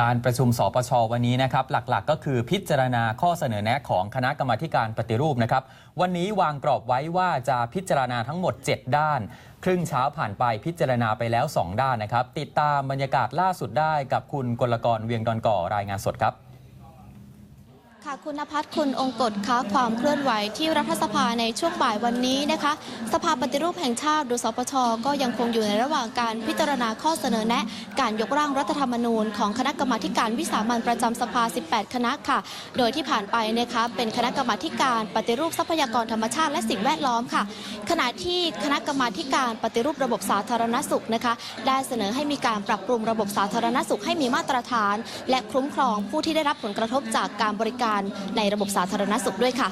การประชุมสปชวันนี้นะครับหลักๆ ก็คือพิจารณาข้อเสนอแนะของคณะกรรมาการปฏิรูปนะครับวันนี้วางกรอบไว้ว่าจะพิจารณาทั้งหมด 7 ด้าน ครึ่งเช้าผ่านไปพิจารณาไปแล้ว 2 ด้านนะครับ ติดตามบรรยากาศล่าสุดได้กับคุณกลกรเวียงดอนก่อรายงานสดครับ ค่ะคุณนภัสคุณองค์กฎคะความเคลื่อนไหวที่รัฐสภาในช่วงบ่ายวันนี้นะคะ สภาปฏิรูปแห่งชาติหรือสปชก็ยังคงอยู่ในระหว่างการพิจารณาข้อเสนอแนะ การยกร่างรัฐธรรมนูญของคณะกรรมาการวิสามัญประจำสภา 18 คณะค่ะ โดยที่ผ่านไปนะคะเป็นคณะกรรมาการปฏิรูปทรัพยากรธรรมชาติและสิ่งแวดล้อมค่ะ ขณะที่คณะกรรมาการปฏิรูประบบสาธารณสุขนะคะได้เสนอให้มีการปรับปรุงระบบสาธารณสุขให้มีมาตรฐาน และคุ้มครองผู้ที่ได้รับผลกระทบจากการบริการในระบบสาธารณสุขด้วยค่ะ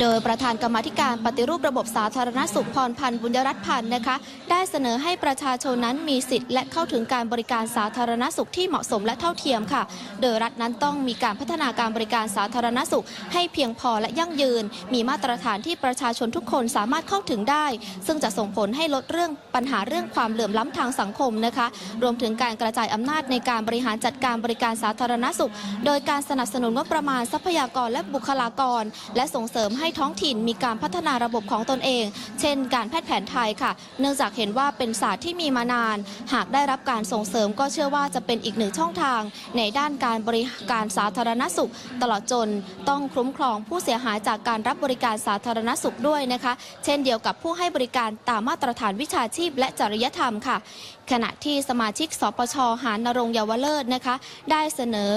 โดยประธานกรรมธิการปฏิรูประบบสาธารณสุขพรพันธ์บุญรัตน์พันธ์นะคะ ได้เสนอให้ประชาชนนั้นมีสิทธิ์และเข้าถึงการบริการสาธารณสุขที่เหมาะสมและเท่าเทียมค่ะ โดยรัฐนั้นต้องมีการพัฒนาการบริการสาธารณสุข ให้เพียงพอและยั่งยืน มีมาตรฐานที่ประชาชนทุกคนสามารถเข้าถึงได้ ซึ่งจะส่งผลให้ลดเรื่องปัญหาเรื่องความเหลื่อมล้ำทางสังคมนะคะ รวมถึงการกระจายอำนาจในการบริหารจัดการบริการสาธารณสุข โดยการสนับสนุนงบประมาณทรัพยากรและบุคลากร และส่งเสริมใให้ท้องถิ่นมีการพัฒนาระบบของตนเอง เช่น การแพทย์แผนไทยค่ะ เนื่องจากเห็นว่าเป็นศาสตร์ที่มีมานาน หากได้รับการส่งเสริมก็เชื่อว่าจะเป็นอีกหนึ่งช่องทาง ในด้านการบริการสาธารณสุข ตลอดจนต้องคุ้มครองผู้เสียหายจากการรับบริการสาธารณสุขด้วยนะคะ เช่นเดียวกับผู้ให้บริการตามมาตรฐานวิชาชีพ และจริยธรรมค่ะ ขณะที่สมาชิกสปชหานรงเยาวเลิศนะคะ ได้เสนอ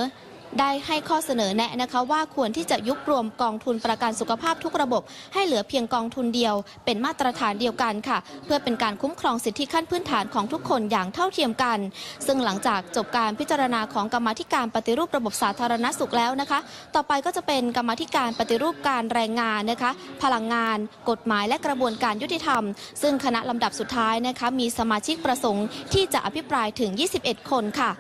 ได้ให้ข้อเสนอแนะนะคะว่าควรที่จะยุบรวมกองทุนประกันสุขภาพทุกระบบ ให้เหลือเพียงกองทุนเดียว เป็นมาตรฐานเดียวกันค่ะ เพื่อเป็นการคุ้มครองสิทธิขั้นพื้นฐานของทุกคนอย่างเท่าเทียมกัน ซึ่งหลังจากจบการพิจารณาของกรรมธิการปฏิรูประบบสาธารณสุขแล้วนะคะ ต่อไปก็จะเป็นกรรมธิการปฏิรูปการแรงงานนะคะ พลังงาน กฎหมายและกระบวนการยุติธรรม ซึ่งคณะลำดับสุดท้ายนะคะมีสมาชิกประสงค์ที่จะอภิปรายถึง 21 คนค่ะ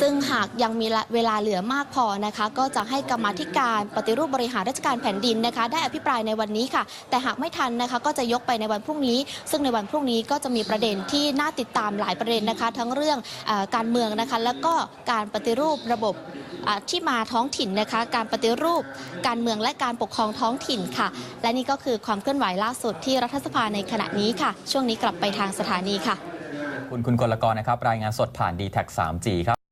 ซึ่งหากยังมีเวลาเหลือมากพอนะคะ ก็จะให้กรรมาธิการปฏิรูปบริหารราชการแผ่นดินนะคะ ได้อภิปรายในวันนี้ค่ะ แต่หากไม่ทันนะคะ ก็จะยกไปในวันพรุ่งนี้ ซึ่งในวันพรุ่งนี้ก็จะมีประเด็นที่น่าติดตามหลายประเด็นนะคะ ทั้งเรื่องอการเมืองนะคะ แล้วก็การปฏิรูประบบที่มาท้องถิ่นนะคะ การปฏิรูป การเมืองและการปกครองท้องถิ่นค่ะ และนี่ก็คือความเคลื่อนไหวล่าสุดที่รัฐสภาในขณะนี้ค่ะ ช่วงนี้กลับไปทางสถานีค่ะ คุณคุณกลกรนะครับ รายงานสดผ่าน d t แท 3G ครับ